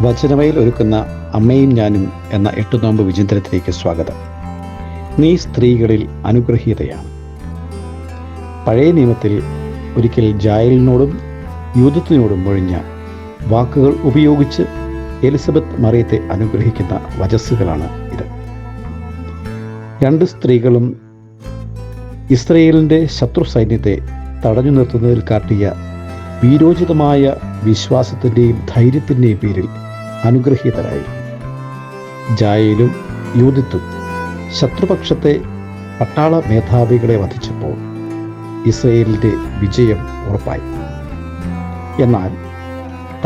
വചനവയിൽ ഒരുക്കുന്ന അമ്മയും ഞാനും എന്ന എട്ടു നോമ്പ് വിചിന്തനത്തിലേക്ക് സ്വാഗതം. നീ സ്ത്രീകളിൽ അനുഗ്രഹീതയാണ്. പഴയ നിയമത്തിൽ ഒരിക്കൽ ജായലിനോടും യൂതത്തിനോടും ഒഴിഞ്ഞ വാക്കുകൾ ഉപയോഗിച്ച് എലിസബത്ത് മറിയത്തെ അനുഗ്രഹിക്കുന്ന വചസ്സുകളാണ് ഇത്. രണ്ട് സ്ത്രീകളും ഇസ്രയേലിന്റെ ശത്രു സൈന്യത്തെ തടഞ്ഞു നിർത്തുന്നതിൽ കാട്ടിയ വീരോചിതമായ വിശ്വാസത്തിന്റെയും ധൈര്യത്തിന്റെയും പേരിൽ അനുഗ്രഹീതരായി. ജായയിലും യൂതിത്തും ശത്രുപക്ഷത്തെ പട്ടാള മേധാവികളെ വധിച്ചപ്പോൾ ഇസ്രയേലിന്റെ വിജയം ഉറപ്പായി. എന്നാൽ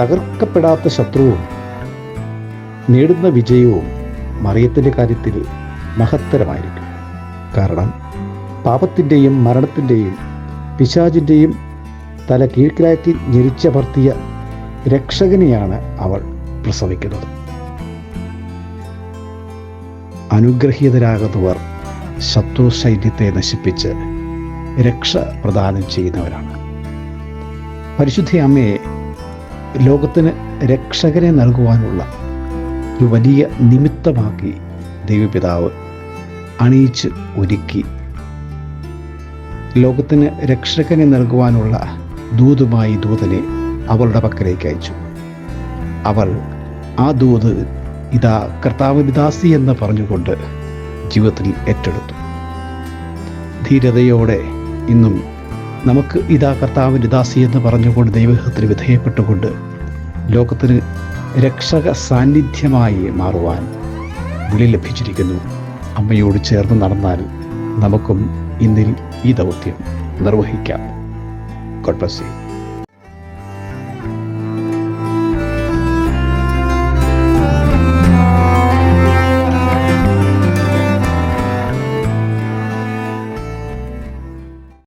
തകർക്കപ്പെടാത്ത ശത്രുവും നേടുന്ന വിജയവും മറിയത്തിന്റെ കാര്യത്തിൽ മഹത്തരമായിരിക്കും. കാരണം പാപത്തിന്റെയും മരണത്തിന്റെയും പിശാചിന്റെയും തല കീഴ്ക്കിലാക്കി ഞെരിച്ചമർത്തിയ രക്ഷകനെയാണ് അവൾ പ്രസവിക്കുന്നത്. അനുഗ്രഹീതരാകുന്നവർ ശത്രു സൈന്യത്തെ നശിപ്പിച്ച് രക്ഷ പ്രദാനം ചെയ്യുന്നവരാണ്. പരിശുദ്ധ അമ്മയെ ലോകത്തിന് രക്ഷകനെ നൽകുവാനുള്ള ഒരു വലിയ നിമിത്തമാക്കി ദൈവപിതാവ് അണിയിച്ച് ഒരുക്കി. ലോകത്തിന് രക്ഷകനെ നൽകുവാനുള്ള ദൂതുമായി ദൂതനെ അവളുടെ പക്കലേക്ക് അയച്ചു. അവൾ ആ ദൂത് ഇതാ കർത്താവിന് ദാസി എന്ന് പറഞ്ഞുകൊണ്ട് ജീവിതത്തിൽ ഏറ്റെടുത്തു. ധീരതയോടെ ഇന്നും നമുക്ക് ഇതാ കർത്താവിന്റെ ദാസി എന്ന് പറഞ്ഞുകൊണ്ട് ദൈവഹത്തിന് വിധേയപ്പെട്ടുകൊണ്ട് ലോകത്തിന് രക്ഷക സാന്നിധ്യമായി മാറുവാൻ വിളി ലഭിച്ചിരിക്കുന്നു. അമ്മയോട് ചേർന്ന് നടന്നാൽ നമുക്കും ഇന്നിൽ ഈ ദൗത്യം നിർവഹിക്കാം. God bless you